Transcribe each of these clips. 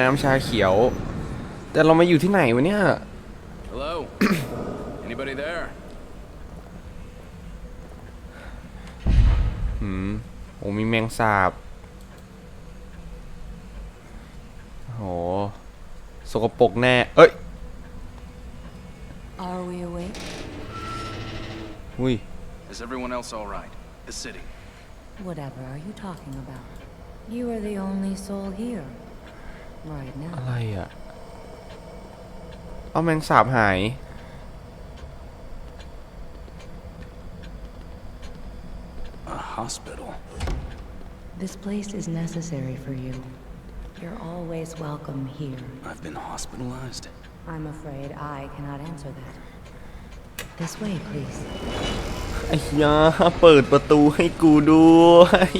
น้ำชาเขียว แต่เรามาอยู่ที่ไหนวะเนี่ย Hello? Anybody there? หืมโอ้มีแมงสาบโหสกปรกแน่ เอ้ย Are we awake? อุ้ย Is everyone else all right? The city. Whatever are you talking about? You are the only soul here. Right อะ now. ไรอ่ะ เอาแมงสาบหาย A hospital. This place is necessary for you. You're always welcome here. I've been hospitalized. I'm afraid I cannot answer that. This way, please. ไอ้ยาเปิดประตูให้กูด้วย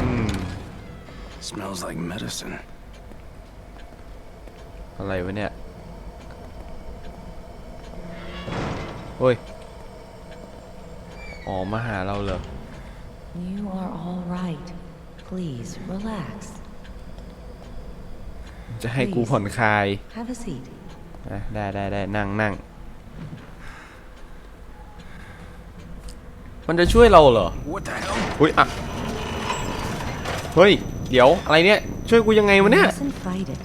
อืม Smells like medicine. อะไรวะเนี่ยเฮ้ยอ๋อมาหาเราเหรอ You are all right. Please relax. จะให้กูผ่อนคลาย Have a seat. อะได้ได้ได้นั่งนั่งมันจะช่วยเราเหรอ What the hell? อุ้ยอะเฮ้ย เดี๋ยว อะไรเนี่ย ช่วยกูยังไงวะ You เนี่ย mustn't fight it.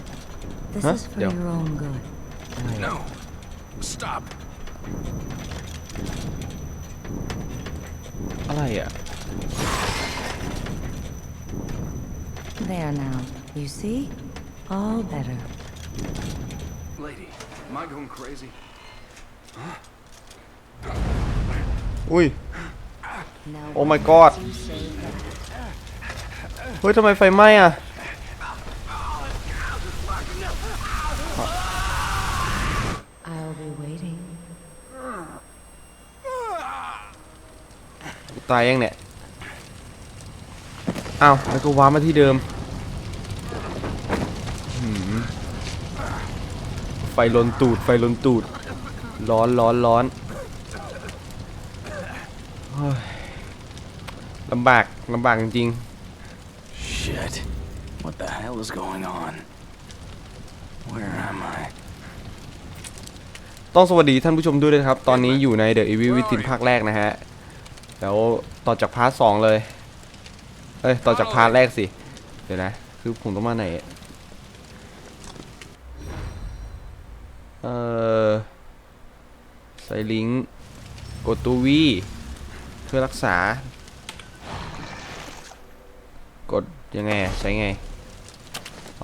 This Huh? is for Yeah. your own good. No. Stop. อะไรอ่ะ There now. You see? All better. Lady, am I going crazy? อุ้ย Now, Oh my what God. makes you say that? เฮ้ยทำไมไฟไหม้อ่ะ ตายยังเนี่ยอ้าวแล้วก็ว้าร์ปมาที่เดิมหืมไฟลนตูด ไฟลนตูด ร้อนร้อนร้อนเฮ้ยลำบากลำบากจริง Shit. What the hell is going on? Where am I? ๆต้องสวัสดีท่านผู้ชมด้วยนะครับ ตอนนี้อยู่ใน The Evil Within ภาคแรกนะฮะ แล้วต่อจากพาร์ทสองเลย เอ้ย ต่อจากพาร์ทแรกสิ เดี๋ยวนะ คือผมต้องมาไหน เอ่อใส่ลิงก์กดตัววีเพื่อรักษา กดยังไง ใช้ไง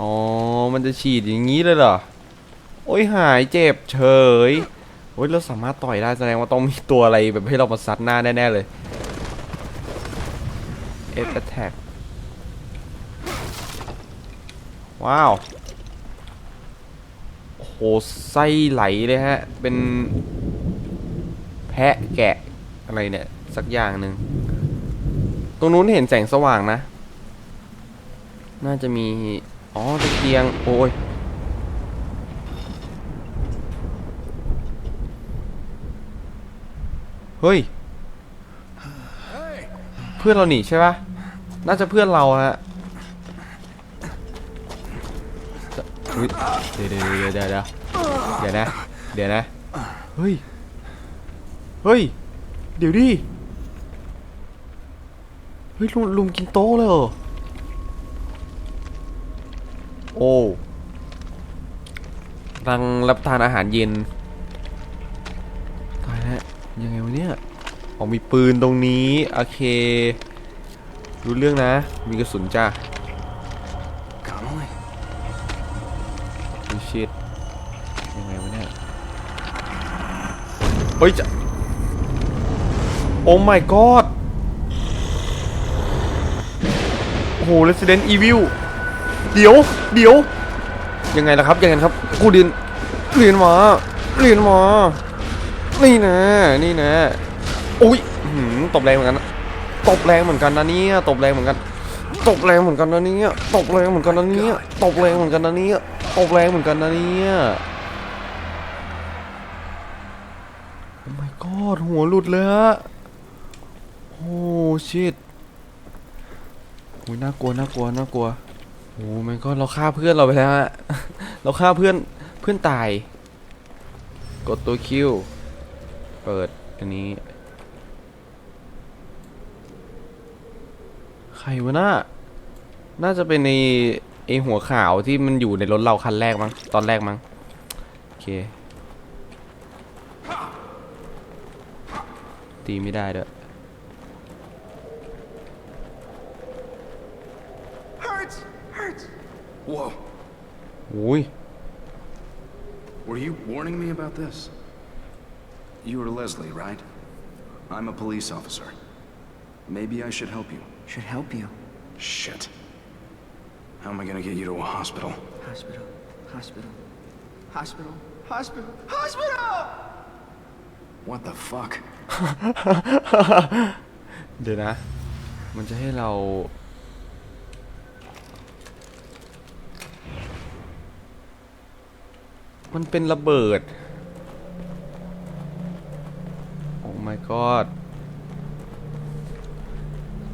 อ๋อ มันจะฉีดอย่างนี้เลยเหรอ โอ้ยหายเจ็บเฉย โอ้ยเราสามารถต่อยได้แสดงว่าต้องมีตัวอะไรแบบให้เรามาซัดหน้าแน่ๆเลย F attack ว้าว โอ้โห ไส้ไหลเลยฮะ เป็น แพะแกะอะไรเนี่ย สักอย่างหนึ่ง ตรงนู้นเห็นแสงสว่างนะ น่าจะมี อ๋อตะเกียง โอ้ย เฮ้ย เพื่อนเราหนีใช่ปะน่าจะเพื่อนเราฮะเดี๋ยวเดี๋ยวเดี๋ยวเดี๋ยวเดี๋ยวนะ เดี๋ยวนะ เฮ้ย เฮ้ย เดี๋ยวดิ เฮ้ยลุมลุมกินโต๊ะเลยเหรอ โอ้กำลังรับทานอาหารเย็น ยังไงวะเนี่ยอ๋อมีปืนตรงนี้โอเค รู้เรื่องนะ มีกระสุนจ้า Connolly? ดูชิดยังไงวะเนี่ยเฮ้ยจะโอ้ my god โอ้โห Resident Evil เดี๋ยว เดี๋ยว ยังไงล่ะครับ ยังไงครับ กูเรียน เรียนมา เรียนมา นี่นะนี่นะอุ้ยหือตบแรงเหมือนกันตบแรงเหมือนกันนะเนี่ยตบแรงเหมือนกันตบแรงเหมือนกันนะเนี่ยตบแรงเหมือนกันนะเนี่ยตบแรงเหมือนกันนะเนี่ยตบแรงเหมือนกันนะเนี่ยโอ้ my god หัวหลุดเลยฮะโอ้ชิตโอ้ยน่ากลัวน่ากลัวน่ากลัวโอ้มันก็เราฆ่าเพื่อนเราไปแล้วฮะเราฆ่าเพื่อนเพื่อนตาย กดตัวคิว เปิดอันนี้ ใครวะน่าน่าจะเป็นในไอหัวขาวที่มันอยู่ในรถเราคันแรกมั้งตอนแรกมั้งโอเคตีไม่ได้ด้วย Hurts! Hurts! Whoa. อุ้ย Were you warning me about this? You are Leslie, right? I'm a police officer. Maybe I should help you. Should help you. Shit. How am I gonna get you to a hospital? Hospital. Hospital. Hospital. Hospital. Hospital! What the fuck? เดี๋ยวนะ มันจะให้เรา มันเป็นระเบิด god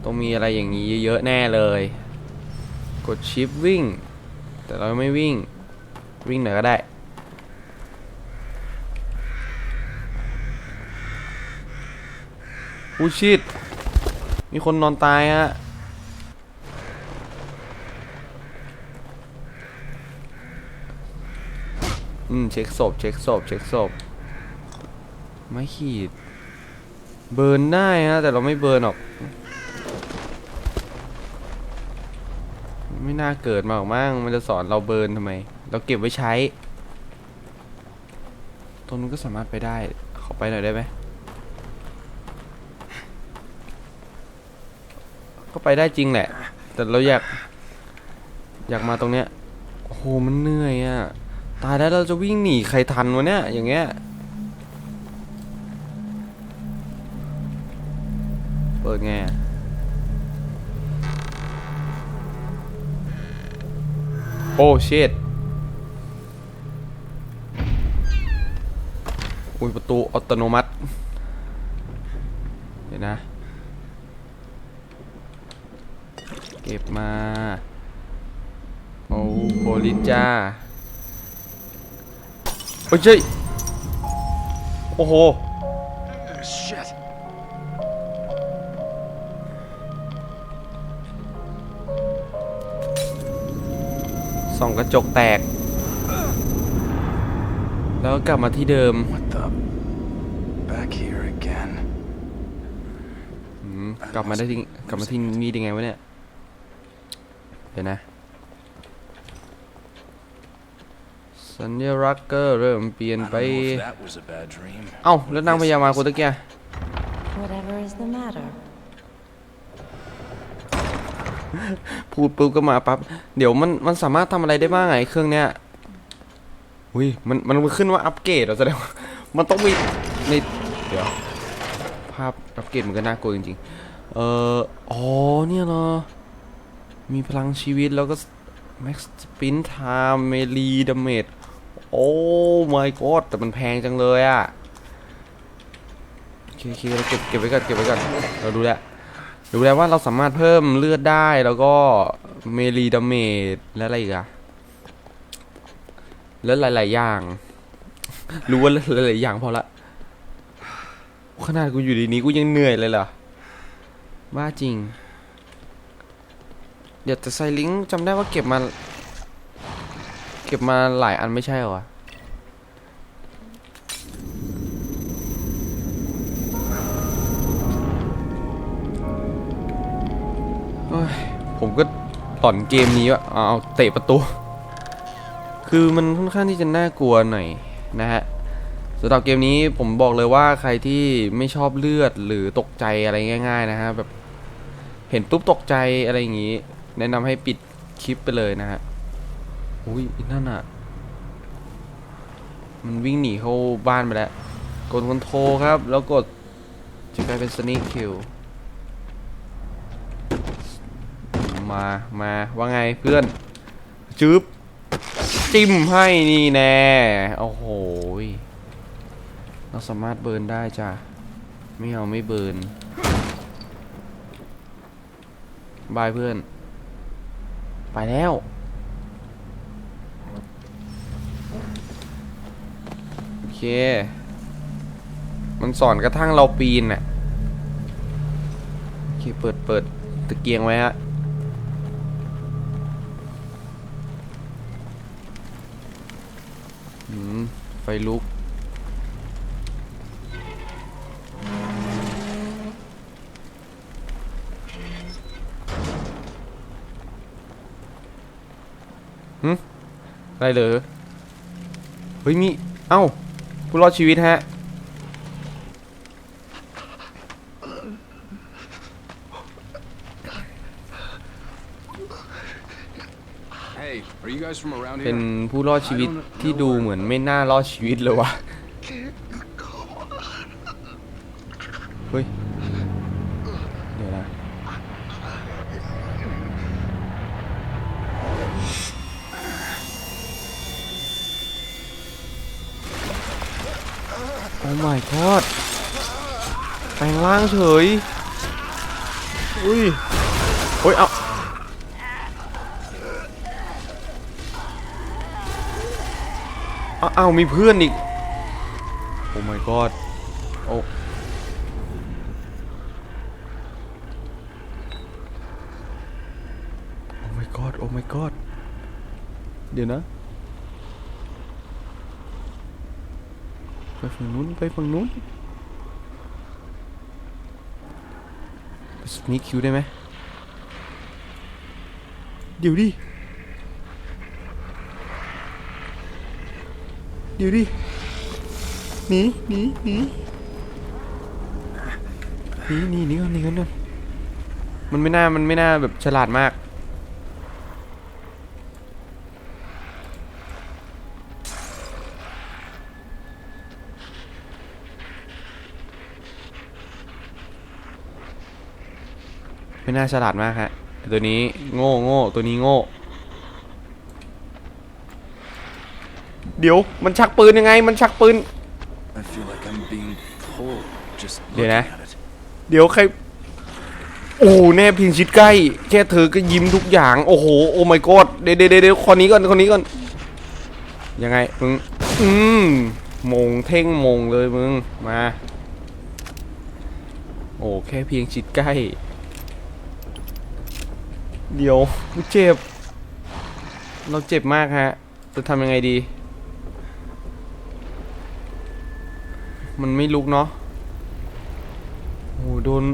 ต้องมีอะไรอย่างนี้เยอะแน่เลย กดชิปวิ่ง แต่เราไม่วิ่ง วิ่งไหนก็ได้ ผู้ชิด มีคนนอนตายฮะอืม เช็คศพ เช็คศพ เช็คศพ ไม่ขีด เบิร์นได้ฮะแต่เราไม่เบิร์นหรอก ไม่น่าเกิดมาหรอกมั้งมันจะสอนเราเบิร์นทำไม เราเก็บไว้ใช้ตรงนู้นก็สามารถไปได้ขอไปหน่อยได้ไหมก็ไปได้จริงแหละ แต่เราอยาก อยากมาตรงเนี้ยโอ้โหมันเหนื่อยอะ่ะตายแล้วเราจะวิ่งหนีใครทันวะเนี่ยอย่างเงี้ย เปิดไงโอ้เชดอุ้ยประตูอัตโนมัติ เดี๋ยวนะ เก็บมา โอ้โพลิจ้า โอ้ยเจ้ยโอ้โห ส่องกระจกแตก แล้วกลับมาที่เดิม What the? Back here again. อืมกลับมาได้ที่กลับมาที่นี่ได้ไงวะเนี่ย เดี๋ยวนะ สัญลักษณ์ก็เริ่มเปลี่ยน I don't ไป know if that was a bad dream. เอ้า แล้วนางพญามาคนตะเกีย Whatever is the matter? พูดปุ๊บก็มาปั๊บเดี๋ยวมันมันสามารถทำอะไรได้บ้างไงเครื่องเนี้ยอุ้ยมันมันขึ้นว่าอัปเกรดเหรอแสดงว่ามันต้องมีในเดี๋ยวภาพอัปเกรดมันก็น่ากลัวจริงๆเอ่ออ๋อเนี่ยเนาะมีพลังชีวิตแล้วก็ max sprint time melee damage โอ้ my god แต่มันแพงจังเลยอะโอเคโอเคเราเก็บเก็บไว้ก่อนเก็บไว้ก่อนเราดูแลว ดูแล้วว่าเราสามารถเพิ่มเลือดได้แล้วก็เมลีดาเมจและอะไรอีกอะแล้วหลาย ๆ อย่าง รู้ว่าหลายๆอย่างพอละ ขนาดกูอยู่ดีนี้กูยังเหนื่อยเลยเหรอบ้าจริง เดี๋ยวแต่ไซลิงก์จำได้ว่าเก็บมา เก็บมาหลายอันไม่ใช่เหรอ หลอนเกมนี้วะเอาเอาเตะประตู คือมันค่อนข้างที่จะน่ากลัวหน่อยนะฮะสำหรับเกมนี้ผมบอกเลยว่าใครที่ไม่ชอบเลือดหรือตกใจอะไรง่าย ๆ นะฮะแบบเห็นปุ๊บตกใจอะไรอย่างงี้ แนะนำให้ปิดคลิปไปเลยนะฮะอุ้ยนั่นอะมันวิ่งหนีเข้าบ้านไปแล้ว กดคอนโทรครับ แล้วกดจะกลายเป็นสนิ k คิว มามาว่าไงเพื่อนจึ๊บจิ้มให้นี่แน่โอ้โหเราสามารถเบิร์นได้จ้ะไม่เอาไม่เบิร์นบายเพื่อน ไปแล้วโอเค มันสอนกระทั่งเราปีนน่ะโอเคเปิดเปิดตะเกียงไว้ฮะ ไฟลุก หึอะไรเหรอ เฮ้ยมี เอ้า ผู้รอดชีวิตฮะ เป็นผู้รอดชีวิตที่ดูเหมือนไม่น่ารอดชีวิตเลยวะเฮ้ย เดี๋ยวนะโอ้ my god แปลงร่างเฉย อุ้ย เฮ้ย เอา อ้าวอ้าวมีเพื่อนอีก โอ้ my god โอ้โอ้ my god โอ้ my god เดี๋ยวนะ ไปฝั่งนู้น ไปฝั่งนู้นไปสนีคิวได้ไหมเดี๋ยวดิ เดี๋ยวดิหนีหนีหนีหนีหนีหนีก่อนหนีก่อนก่อนมันไม่น่ามันไม่น่าแบบฉลาดมาก ไม่น่าฉลาดมากฮะตัวนี้โง่โง่ตัวนี้โง่ เดี๋ยวมันชักปืนยังไง มันชักปืน I feel like I'm being pulled just Yeah, looking nah. at it. เดี๋ยวใคร โอ้โหแน่เพียงชิดใกล้ แค่เธอก็ยิ้มทุกอย่าง โอ้โห โอ้ my god เดี๋ยวเดี๋ยวเดี๋ยวคนนี้ก่อนคนนี้ก่อน ยังไงมึง อืมมงเท่งมงเลยมึง มา โอ้ แค่เพียงชิดใกล้ เดี๋ยวกูเจ็บ เราเจ็บมากฮะ จะทำยังไงดี มันไม่ลุกเนาะโอ้โหโดน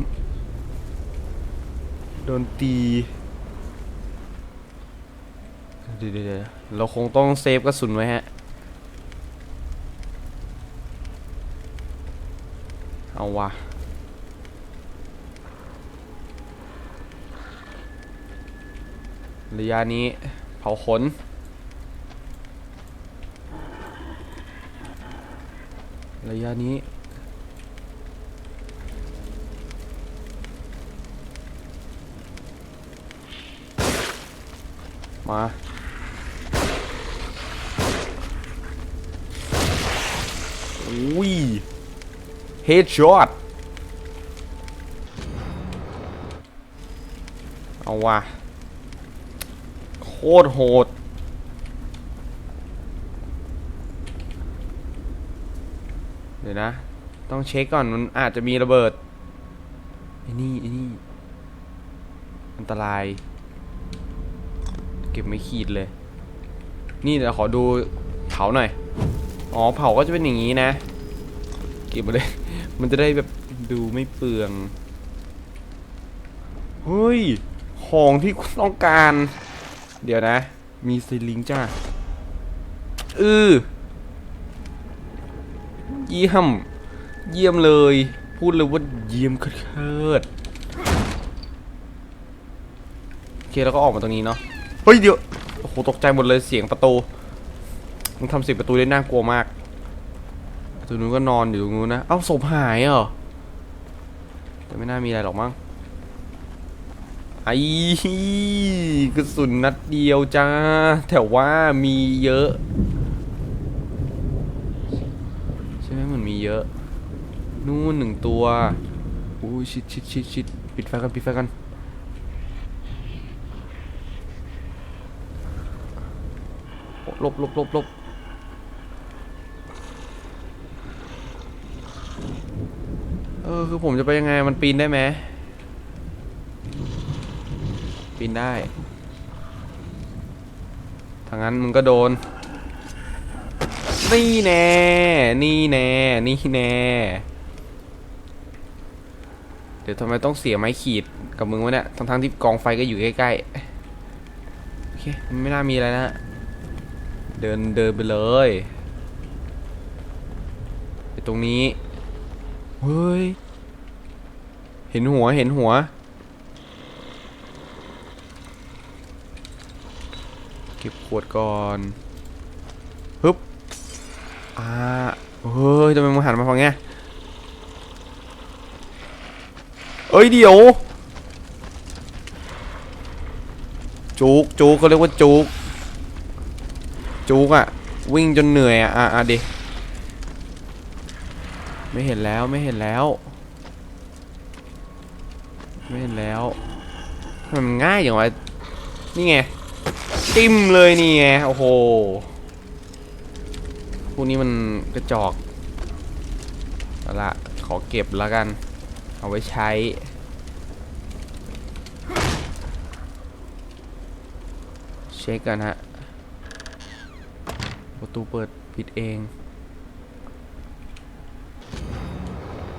โดนตี เดี๋ยวเดี๋ยวเดี๋ยวเราคงต้องเซฟกระสุนไว้ฮะ เอาวะระยะนี้เผาขน ระยะนี้ มา อุ้ย เฮดช็อตเอาว่ะ โคตรโหด เดี๋ยว นะ ต้องเช็คก่อนมันอาจจะมีระเบิดไอ้นี่ไอ้นี่อันตราย เก็บไม่ขีดเลย นี่เดี๋ยวขอดูเผาหน่อย อ๋อเผาก็จะเป็นอย่างนี้นะ เก็บมาเลย มันจะได้แบบดูไม่เปลืองเฮ้ย ของที่ต้องการ เดี๋ยวนะ มีสลิงจ้าอือ เยี่ยม เยี่ยมเลย พูดเลยว่าเยี่ยมเคิดโอเคแล้วก็ออกมาตรงนี้เนาะ เฮ้ยเดี๋ยว โอ้โหตกใจหมดเลยเสียงประตู มึงทำเสียงประตูได้น่ากลัวมากตัวนู้นก็นอนอยู่ตรงนู้นนะ เอ้าศพหายเหรอ แต่ไม่น่ามีอะไรหรอกมั้ง ไอ้กระสุนนัดเดียวจ้าแต่ว่ามีเยอะ เยอะนู่นหนึ่งตัวอู้ชิดชิดชิดชิดปิดไฟกันปิดไฟกันลบลบลบลบเออคือผมจะไปยังไงมันปีนได้ไหมปีนได้ทางนั้นมึงก็โดน นี่แน่ นี่แน่ นี่แน่ เดี๋ยวทำไมต้องเสียไม้ขีดกับมึงวะเนี่ย ทั้งๆที่กองไฟก็อยู่ใกล้ๆ โอเคมันไม่น่ามีอะไรนะ เดินเดินไปเลยไปตรงนี้ เฮ้ย เห็นหัว เห็นหัวเก็บขวดก่อน เฮ้ยทำไมมึงหันมาฝั่งเนี้ยเอ้ยเดี๋ยวจุกจุกเขาเรียกว่าจุกจุกอะวิ่งจนเหนื่อยอะอะอะดิไม่เห็นแล้วไม่เห็นแล้ว ไม่เห็นแล้วมันง่ายอย่างวะนี่ไงจิ้มเลยนี่ไงโอ้โห วกนี้มันกระจอกเอาละขอเก็บแล้วกัน เอาไว้ใช้ เช็คกันฮะ ประตูเปิดปิดเอง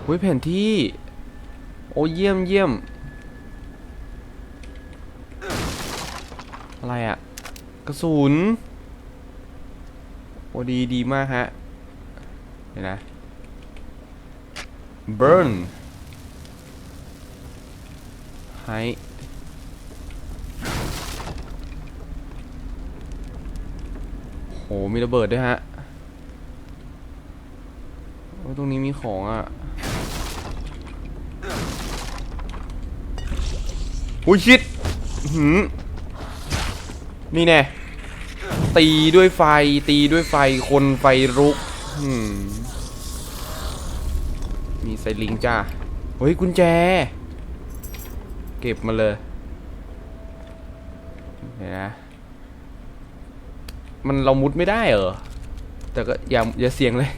หุ้ยแผนที่ โอ้เยี่ยมเยี่ยม อะไรอะกระสุน โอ้ดีดีมากฮะเดี๋ยวนะ burn ให้โห มีระเบิดด้วยฮะ โอ้ตรงนี้มีของอะหุยชิดหืมนี่แน่ ตีด้วยไฟตีด้วยไฟคนไฟรุกมีไซลิงจ้าเฮ้ยกุญแจ เก็บมาเลยเดี๋ยนะมันเรามุดไม่ได้เหรอ แต่ก็อย่าอย่าเสี่ยงเลย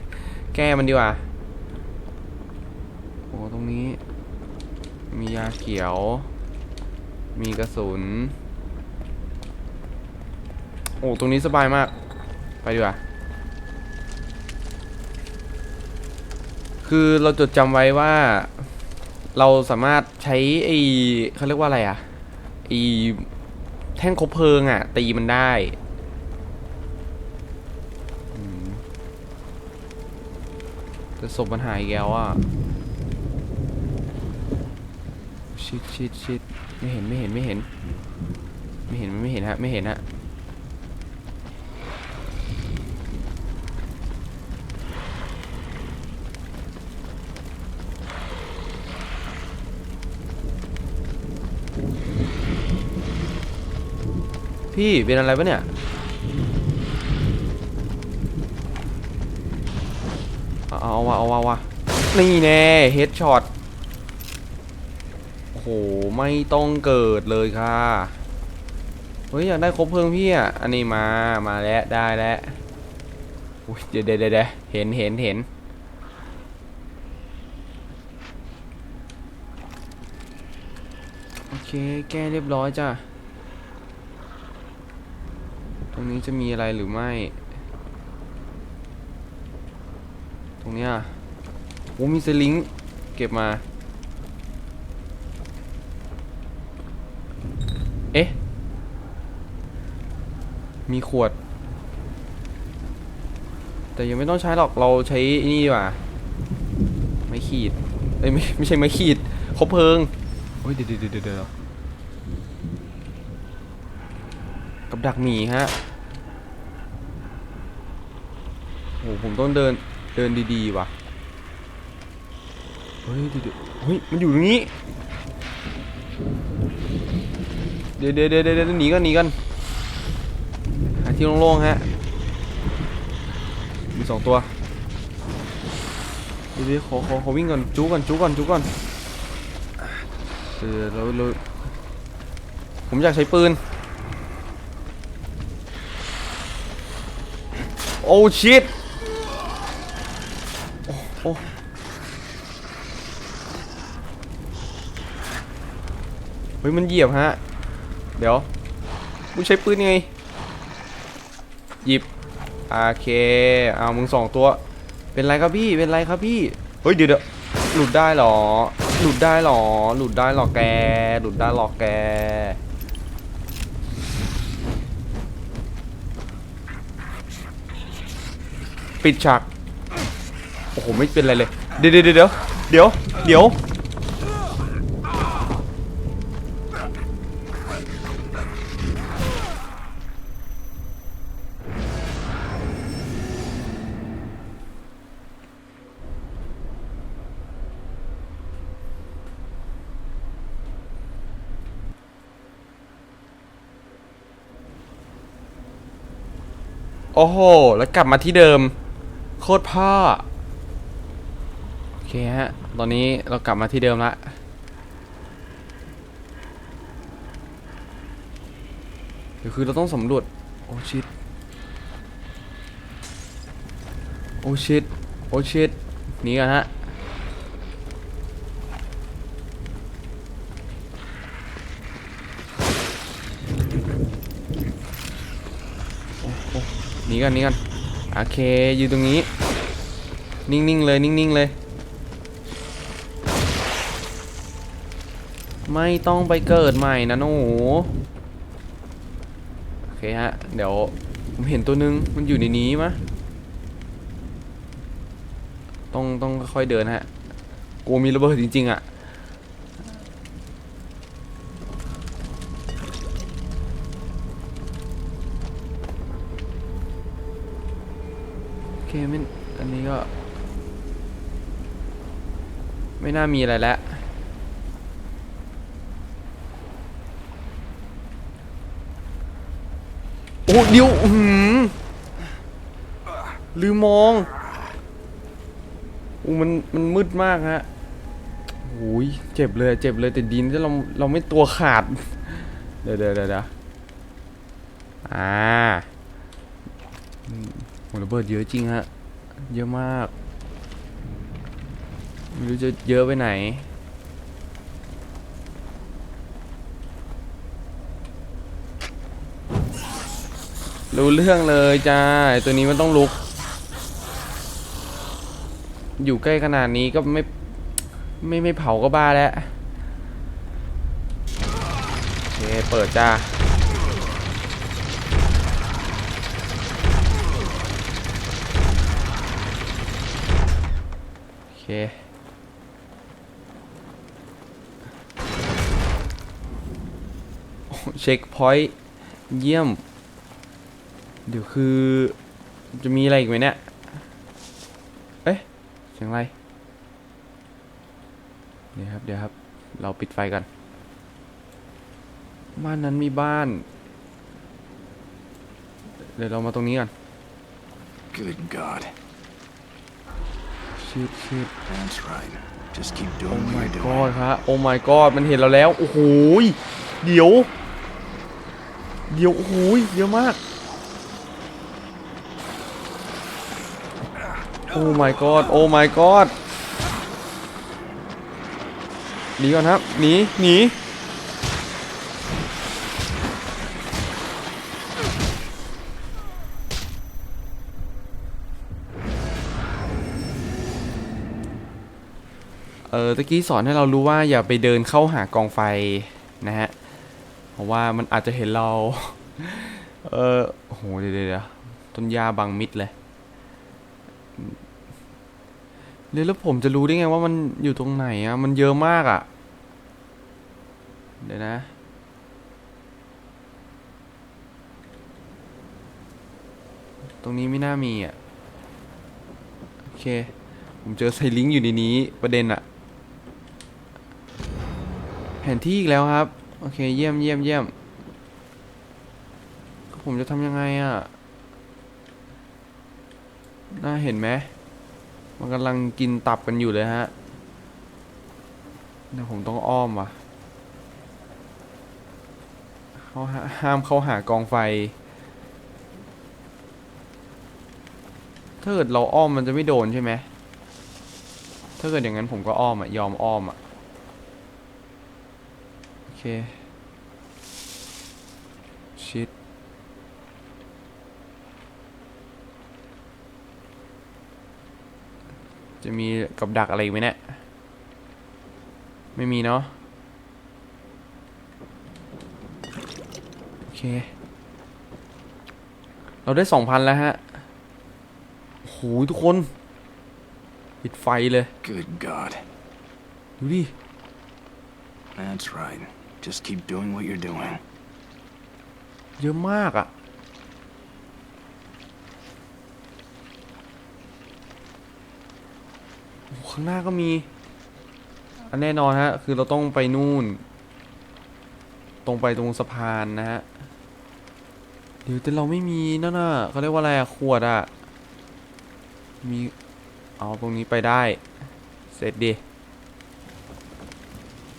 แก้มันดีกว่า โอ้ตรงนี้ มียาเขียว มีกระสุน โอ้ตรงนี้สบายมาก ไปดีกว่า คือเราจดจำไว้ว่า เราสามารถใช้ไอ้เขาเรียกว่าอะไรอะไอ้แท่งคบเพลิงอะตีมันได้อืมแต่ศพมันหายอีกแล้วอะ ชิดชิดชิดไม่เห็นไม่เห็นไม่เห็น ไม่เห็นไม่เห็นฮะ ไม่เห็นฮะ พี่เป็นอะไรปะเนี่ยเอาเอาวะเอาวะวะนี่แน่เฮดช็อตโอ้โหไม่ต้องเกิดเลยค่ะเฮ้ยอยากได้ครบเพลิงพี่อะอันนี้มามาแล้วได้แล้วอุ้ยเดี๋ยวเดี๋ยวเดะเห็นเห็นเห็นโอเคแก้เรียบร้อยจ้ะ รงนี้จะมีอะไรหรือไม่ ตรงเนี้ยโอ้มีสลิงเก็บมา เอ๊ะ มีขวด แต่ยังไม่ต้องใช้หรอกเราใช้นี่ดีกว่าไม่ขีดเอ้ยไม่ไม่ใช่ไม่ขีดคบเพลิงเฮ้ยเดี๋ยวเดี๋ยวเดี๋ยวกับดักหมีฮะ โห ผมต้องเดินเดินดีๆว่ะ เฮ้ยเดี๋ยวเด้เฮ้ย มันอยู่ตรงนี้ เดี๋ยวเดี๋ยวเดี๋ยวเดี๋ยวหนีกันหนีกัน หาที่โล่งๆฮะ มีสองตัว เดี๋ยวเดี๋ยวขอขอขอวิ่งก่อนจูก่อนจูก่อนจูก่อนเออเราเราผมอยากใช้ปืน โอ้ชิตโอ้โอ้ เฮ้ยมันเหยียบฮะ เดี๋ยวกูใช้ปืนยังไง หยิบ โอเค เอามึงสองตัว เป็นไรครับพี่ เป็นไรครับพี่ เฮ้ยเดี๋ยวเดี๋ยวหลุดได้เหรอ หลุดได้เหรอ หลุดได้เหรอแก หลุดได้เหรอแก ปิดฉาก โอ้โหไม่เป็นไรเลย เดี๋ยวเดี๋ยวเดี๋ยวเดี๋ยวเดี๋ยว อ้โห แล้วกลับมาที่เดิม โคตรพ่อ โอเคฮะ ตอนนี้เรากลับมาที่เดิมละเดี๋ยวคือเราต้องสำรวจ โอ้ชิต โอ้ชิต โอ้ชิต นี่กันฮะโอ้ นีกันหนีกันโอเคอยู่ตรงนี้ นิ่งๆเลยนิ่งๆเลย ไม่ต้องไปเกิดใหม่นะหนูโอเคฮะ เดี๋ยวผมเห็นตัวนึงมันอยู่ในนี้มะต้องต้องค่อยๆเดินฮะกลัวมีระเบิดจริงๆอะ ไม่น่ามีอะไรแล้ว โอ้เดี๋ยวอื้อหือลืมมองโอ้มันมันมืดมากฮะโอ้ยเจ็บเลยเจ็บเลยแต่ดินที่เราเราไม่ตัวขาด เดี๋ยวเดี๋ยวเดี๋ยวเดี๋ยวอ่าโหระเบิดเยอะจริงฮะ เยอะมาก ไม่รู้จะเยอะไปไหน รู้เรื่องเลยจ้าตัวนี้มันต้องลุก อยู่ใกล้ขนาดนี้ก็ไม่ไม่ไม่เผาก็บ้าแล้วโอเคเปิดจ้าโอเค โอ้ เช็คพอยต์เยี่ยม เดี๋ยวคือ จะมีอะไรอีกไหมเนี่ย เอ๊ะเสียงอะไรเดี๋ยวครับเดี๋ยวครับ เราปิดไฟกันบ้านนั้นมีบ้าน เดี๋ยวเรามาตรงนี้ก่อน Good God. ชิดชิด That's right. Just keep โอ้ doing what my you're god doing. ครับโอ้ my god มันเห็นเราแล้ว โอ้โหยเดี๋ยว เดี๋ยวโอ้โหยเยอะมาก โอ้ my god โอ้ my god หนีก่อนครับ หนี หนี เออตะกี้สอนให้เรารู้ว่าอย่าไปเดินเข้าหากองไฟนะฮะ ราะว่ามันอาจจะเห็นเรา เออโหเดี๋ยวเดี๋ยวเดี๋ยวต้นหญ้าบังมิดเลยเดี๋ยแล้วผมจะรู้ได้ไงว่ามันอยู่ตรงไหนอะมันเยอะมากอะเดี๋ยวนะตรงนี้ไม่น่ามีอะโอเค ผมเจอไซลิงอยู่ในนี้ประเด็นอะแผนที่อีกแล้วครับ โอเค เยี่ยมเยี่ยมเยี่ยมผมจะทำยังไงอะน่าเห็นไหม มันกำลังกินตับกันอยู่เลยฮะเดี๋ยวผมต้องอ้อมว่ะเขาห้ามเข้าหากองไฟ ถ้าเกิดเราอ้อมมันจะไม่โดนใช่ไหม ถ้าเกิดอย่างนั้นผมก็อ้อมอะยอมอ้อมอะ เคเคชิดจะมีกับดักอะไรอีกไหมเนี่ยไม่มีเนาะโอเค เราได้สองพันแล้วฮะโอ้โหทุกคน ปิดไฟเลย Good God. ดูดิ That's right. Just keep doing what you're doing. เยอะมากอะ่ะ ข้างหน้าก็มี อันแน่นอนฮะ คือเราต้องไปนู่น ตรงไปตรงสะพานนะฮะ เดี๋ยวแต่เราไม่มีนั่นน่ะเขาเรียกว่าอะไรอะขวดอะมี เอาตรงนี้ไปได้ เสร็จดิ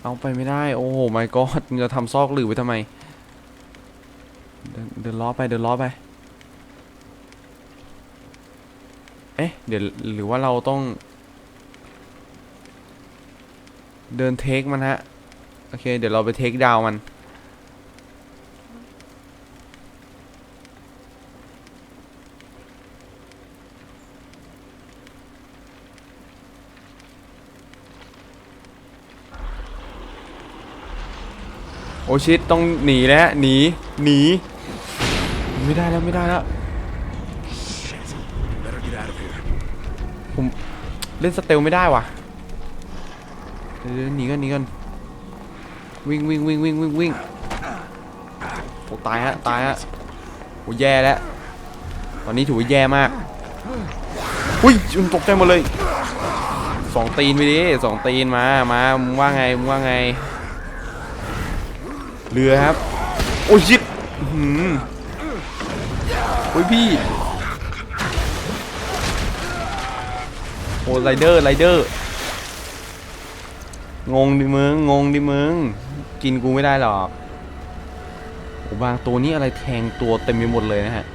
เอาไปไม่ได้ โอ้โหไม่ก็จะทำซอกหลือไปทำไม เดินเดินล้อไปเดินล้อไป เอ๊ะ เดี๋ยวหรือว่าเราต้อง เดินเทคมันฮะ โอเค เดี๋ยวเราไปเทคดาวมัน ชิตต้องหนีแล้วหนีหนีไม่ได้แล้วไม่ได้แล้วผมเล่นสเตลไม่ได้ว่ะเดี๋ยวเดี๋ยวหนีกันหนีกันวิ่งวิ่งวิ่งวิ่งวิ่งวิ่งโอ้ตายฮะตายฮะโอ้แย่แล้วตอนนี้ถือว่าแย่มากอุ้ยมันตกใจหมดเลยสองตีนไปดิสองตีนมามามึงว่าไงมึงว่าไง เรือครับ โอ้ยชิบหืมโอ้ยพี่ โอ้ไรเดอร์ไรเดอร์ งงดิมึง งงดิมึง กินกูไม่ได้หรอกโอ้บางตัวนี้อะไรแทงตัวเต็มไปหมดเลยนะฮะ